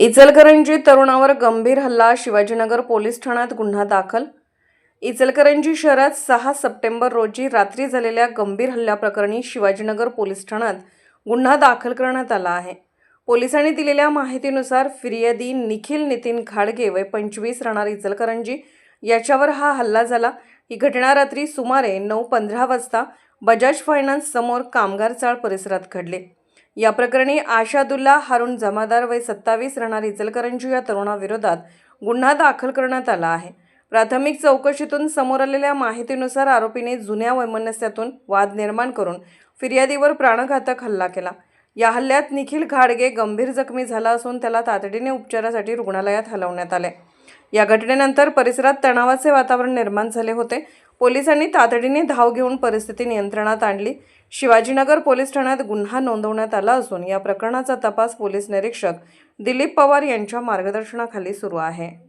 इचलकरंजी तरुणावर गंभीर हल्ला शिवाजीनगर पोलीस ठाण्यात गुन्हा दाखल. इचलकरंजी शहरात सहा सप्टेंबर रोजी रात्री झालेल्या गंभीर हल्ल्याप्रकरणी शिवाजीनगर पोलीस ठाण्यात गुन्हा दाखल करण्यात आला आहे. पोलिसांनी दिलेल्या माहितीनुसार फिर्यादी निखिल नितीन खाडगे वय पंचवीस राहणार इचलकरंजी. याच्यावर हा हल्ला झाला. ही घटना रात्री सुमारे नऊ पंधरा वाजता बजाज फायनान्स समोर कामगार चाळ परिसरात घडली. या प्रकरणी आशादुल्ला हारून जमादार वय सत्तावीस राहणार इचलकरंजी या तरुणाविरोधात गुन्हा दाखल करण्यात आला आहे. प्राथमिक चौकशीतून समोर आलेल्या माहितीनुसार आरोपीने जुन्या वैमनस्यातून वाद निर्माण करून फिर्यादीवर प्राणघातक हल्ला केला. या हल्ल्यात निखिल घाडगे गंभीर जखमी झाला असून त्याला तातडीने उपचारासाठी रुग्णालयात हलवण्यात आले. या घटनेनंतर परिसरात तणावाचे वातावरण निर्माण झाले होते. पोलिसांनी तातडीने धाव घेऊन परिस्थिती नियंत्रणात आणली. शिवाजीनगर पोलीस ठाण्यात गुन्हा नोंदवण्यात आला असून या प्रकरणाचा तपास पोलीस निरीक्षक दिलीप पवार यांच्या मार्गदर्शनाखाली सुरू आहे.